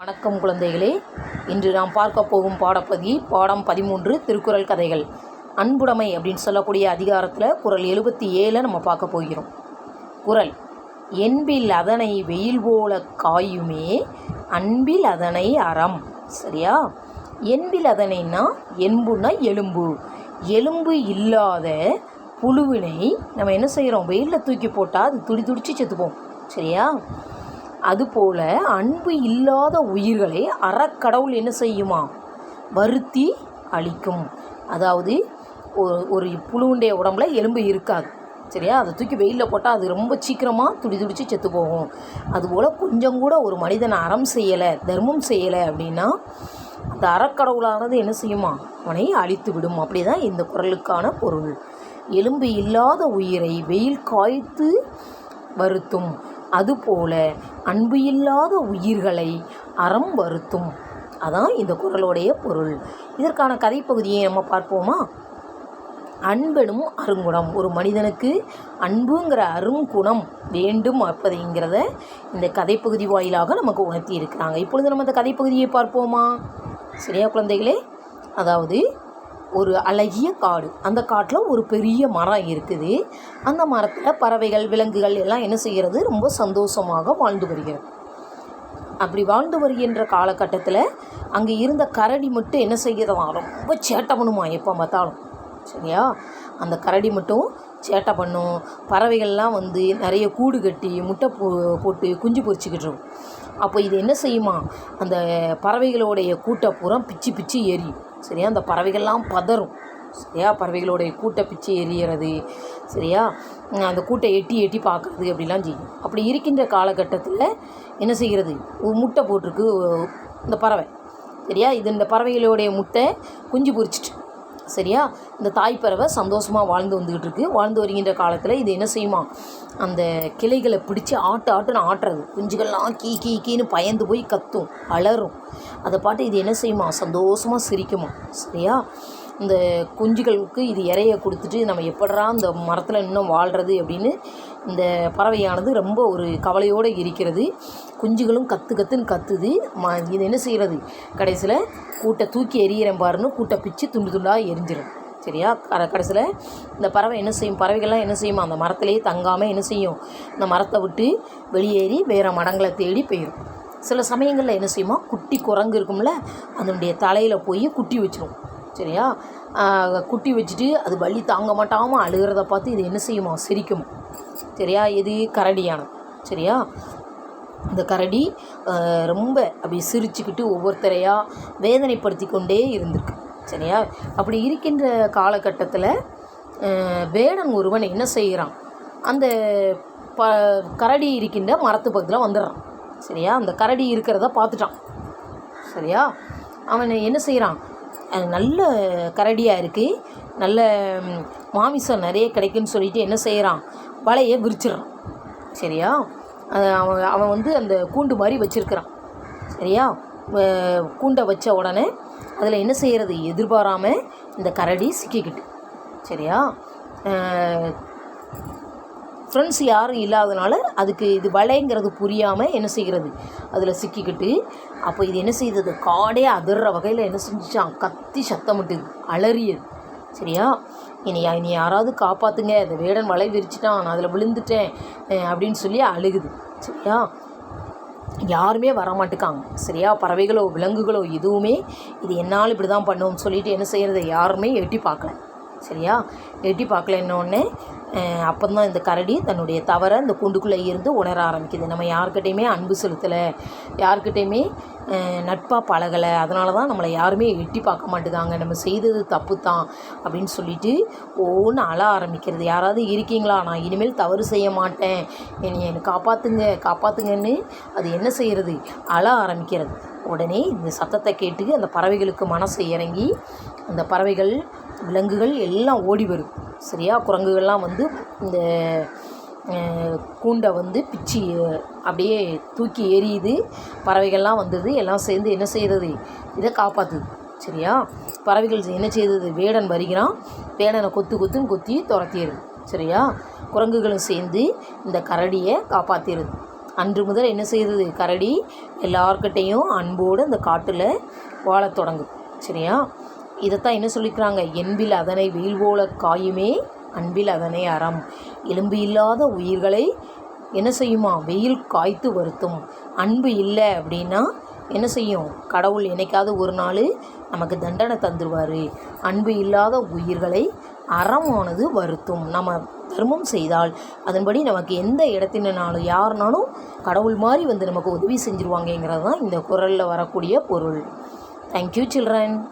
வணக்கம் குழந்தைகளே. இன்று நாம் பார்க்க போகும் பாடப்பதி பாடம் பதிமூன்று திருக்குறள் கதைகள். அன்புடைமை அப்படின்னு சொல்லக்கூடிய அதிகாரத்தில் குரல் எழுபத்தி ஏழை நம்ம பார்க்க போகிறோம். குரல் என்பில் அதனை வெயில் போல காயுமே அன்பில் அதனை அறம். சரியா? என்பில் அதனைன்னா என்புனா எலும்பு. எலும்பு இல்லாத புழுவினை நம்ம என்ன செய்கிறோம் வெயிலில் தூக்கி போட்டால் அது துடி துடிச்சு செத்துப்போம். சரியா? அதுபோல அன்பு இல்லாத உயிர்களை அறக்கடவுள் என்ன செய்யுமா? வருத்தி அழிக்கும். அதாவது ஒரு ஒரு புழுவுண்டைய உடம்புல எலும்பு இருக்காது. சரியா? அதை தூக்கி வெயிலில் போட்டால் அது ரொம்ப சீக்கிரமாக துடி துடிச்சு செத்து போகும். அதுபோல் கொஞ்சம் கூட ஒரு மனிதன் அறம் செய்யலை தர்மம் செய்யலை அப்படின்னா அந்த அறக்கடவுளானது என்ன செய்யுமா? அவனை அழித்து விடும். அப்படி தான் இந்த குரலுக்கான பொருள். எலும்பு இல்லாத உயிரை வெயில் காய்த்து வருத்தும். அதுபோல அன்பு இல்லாத உயிர்களை அறம் வருத்தும். அதான் இந்த குரலுடைய பொருள். இதற்கான கதைப்பகுதியை நம்ம பார்ப்போமா? அன்பெனும் அருங்குணம். ஒரு மனிதனுக்கு அன்புங்கிற அருங்குணம் வேண்டும் அப்பதைங்கிறத இந்த கதைப்பகுதி வாயிலாக நமக்கு உணர்த்தி இருக்கிறாங்க இப்பொழுது நம்ம இந்த கதைப்பகுதியை பார்ப்போமா? சரியா குழந்தைகளே அதாவது ஒரு அழகிய காடு. அந்த காட்டில் ஒரு பெரிய மரம் இருக்குது. அந்த மரத்தில் பறவைகள் விலங்குகள் எல்லாம் என்ன செய்கிறது? ரொம்ப சந்தோஷமாக வாழ்ந்து வருகிறது. அப்படி வாழ்ந்து வருகின்ற காலகட்டத்தில் அங்கே இருந்த கரடி மட்டும் என்ன செய்கிறதாம் ரொம்ப சேட்டை பண்ணுமா எப்போ பார்த்தாலும். சரியா? அந்த கரடி மட்டும் சேட்டை பண்ணும் பறவைகள்லாம் வந்து நிறைய கூடு கட்டி முட்டை போ போட்டு குஞ்சு பொரிச்சிக்கிட்டு இருக்கும். அப்போ இது என்ன செய்யுமா? அந்த பறவைகளுடைய கூட்டை பூரா பிச்சு பிச்சு எரியும் சரியா? அந்த பறவைகள்லாம் பதறும். சரியா? பறவைகளுடைய கூட்டை பிச்சு எரியறது சரியா? அந்த கூட்டை எட்டி எட்டி பார்க்குறது அப்படிலாம் செய்யும். அப்படி இருக்கின்ற காலகட்டத்தில் என்ன செய்கிறது? ஒரு முட்டை போட்டிருக்கு இந்த பறவை. சரியா? இது இந்த பறவைகளுடைய முட்டை குஞ்சு பொறிச்சிட்டு சரியா? இந்த தாய் பறவை சந்தோஷமாக வாழ்ந்து வந்துக்கிட்டு இருக்கு வாழ்ந்து வருகின்ற காலத்தில் இது என்ன செய்யுமா? அந்த கிளைகளை பிடிச்சி ஆட்டு ஆட்டுன்னு ஆட்டுறது. குஞ்சுகள்லாம் கீ கீ கீன்னு பயந்து போய் கத்தும் அலறும். அதை பாட்டு இது என்ன செய்யுமா? சந்தோஷமாக சிரிக்குமா? சரியா? இந்த குஞ்சுகளுக்கு இது இறைய கொடுத்துட்டு நம்ம எப்படா இந்த மரத்தில் இன்னும் வாழ்கிறது அப்படின்னு இந்த பறவையானது ரொம்ப ஒரு கவலையோடு இருக்கிறது. குஞ்சுகளும் கத்து கத்துன்னு கத்துது. ம இது என்ன செய்கிறது கடைசியில் கூட்டை தூக்கி எறிகிறேன் பாருன்னு கூட்டை பிச்சு துண்டு துண்டாக எரிஞ்சிடும் சரியா? கடைசியில் இந்த பறவை என்ன செய்யும்? பறவைகள்லாம் என்ன செய்யுமா? அந்த மரத்திலேயே தங்காமல் என்ன செய்யும்? இந்த மரத்தை விட்டு வெளியேறி வேறு மடங்களை தேடி போயிடும் சில சமயங்களில் என்ன செய்யுமா? குட்டி குரங்கு இருக்கும்ல அதனுடைய தலையில் போய் குட்டி வச்சிரும். சரியா? குட்டி வச்சுட்டு அது வலி தாங்க மாட்டாமல் அழுகிறத பார்த்து இது என்ன செய்யுமா? சிரிக்கும்? சரியா இது கரடியானது சரியா? இந்த கரடி ரொம்ப அப்படி சிரிச்சுக்கிட்டு ஒவ்வொருத்தரையாக வேதனைப்படுத்தி கொண்டே இருந்திருக்கு. சரியா? அப்படி இருக்கின்ற காலகட்டத்தில் வேடன் ஒருவன் என்ன செய்கிறான் அந்த ப கரடி இருக்கின்ற மரத்து பக்கத்தில் வந்துடுறான் சரியா? அந்த கரடி இருக்கிறத பார்த்துட்டான். சரியா? அவன் என்ன செய்கிறான் நல்ல கரடியாக இருக்குது நல்ல மாமிசம் நிறைய கிடைக்குன்னு சொல்லிட்டு என்ன செய்கிறான் வலையை விரிச்சிடுறான். சரியா? அவன் அவன் வந்து அந்த கூண்டு மாதிரி வச்சுருக்கிறான். சரியா? கூண்டை வச்ச உடனே அதில் என்ன செய்கிறது எதிர்பாராமல் இந்த கரடி சிக்கிக்கிட்டு. சரியா? ஃப்ரெண்ட்ஸ் யாரும் இல்லாதனால அதுக்கு இது வலைங்கிறது புரியாமல் என்ன செய்கிறது அதில் சிக்கிக்கிட்டு அப்போ இது என்ன செய்தது? காடே அதிர்ற வகையில் என்ன செஞ்சுச்சான் கத்தி சத்தமிட்டுது. அலறியது. சரியா? இனி நீ யாராவது காப்பாற்றுங்க இந்த வேடன் வலை விரிச்சிட்டான். நான் அதில் விழுந்துட்டேன். அப்படின்னு சொல்லி அழுகுது. சரியா? யாருமே வரமாட்டுக்காங்க. சரியா? பறவைகளோ விலங்குகளோ எதுவுமே இது என்னால் இப்படி தான் பண்ணுவோம்னு சொல்லிட்டு என்ன செய்கிறது யாருமே எட்டி பார்க்கல. சரியா? எட்டி பார்க்கலன்னொடனே அப்போ தான் இந்த கரடி தன்னுடைய தவறை இந்த கூண்டுக்குள்ளே இருந்து உணர ஆரம்பிக்குது. நம்ம யார்கிட்டையுமே அன்பு செலுத்தலை. யார்கிட்டையுமே நட்பாக பழகலை. அதனால தான் நம்மளை யாருமே எட்டி பார்க்க மாட்டேங்காங்க நம்ம செய்தது தப்பு தான் அப்படின்னு சொல்லிட்டு ஒவ்வொன்று அழ ஆரம்பிக்கிறது. யாராவது இருக்கீங்களா? நான் இனிமேல் தவறு செய்ய மாட்டேன். என்னை என்னை காப்பாற்றுங்க காப்பாற்றுங்கன்னு அது என்ன செய்கிறது அழ ஆரம்பிக்கிறது. உடனே இந்த சத்தத்தை கேட்டு அந்த பறவைகளுக்கு மனசு இறங்கி அந்த பறவைகள் விலங்குகள் எல்லாம் ஓடி வருது சரியா? குரங்குகள்லாம் வந்து இந்த கூண்டை வந்து பிச்சு அப்படியே தூக்கி எறியுது. பறவைகள்லாம் வந்தது. எல்லாம் சேர்ந்து என்ன செய்கிறது இதை காப்பாற்றுது சரியா? பறவைகள் என்ன செய்தது? வேடன் வருகிறான். வேடனை கொத்து கொத்துன்னு கொத்தி துரத்திடுது. சரியா? குரங்குகளும் சேர்ந்து இந்த கரடியை காப்பாற்றிடுது அன்று முதல் என்ன செய்தது? கரடி எல்லார்கிட்டேயும் அன்போடு அந்த காட்டில் வாழத் தொடங்கும் சரியா? இதைத்தான் என்ன சொல்லிக்கிறாங்க? என்பில் அதனை வெயில் போல காயுமே அன்பில் அதனை அறம். எலும்பு இல்லாத உயிர்களை என்ன செய்யுமா? வெயில் காய்த்து வருத்தும். அன்பு இல்லை அப்படின்னா என்ன செய்யும்? கடவுள் என்னைக்காவது ஒரு நாள் நமக்கு தண்டனை தந்துடுவார் அன்பு இல்லாத உயிர்களை அறமானது வருத்தும். நம்ம தர்மம் செய்தால் அதன்படி நமக்கு எந்த இடத்தினாலும் யாருனாலும் கடவுள் மாதிரி வந்து நமக்கு உதவி செஞ்சுருவாங்கங்கிறது தான் இந்த குரலில் வரக்கூடிய பொருள். Thank you children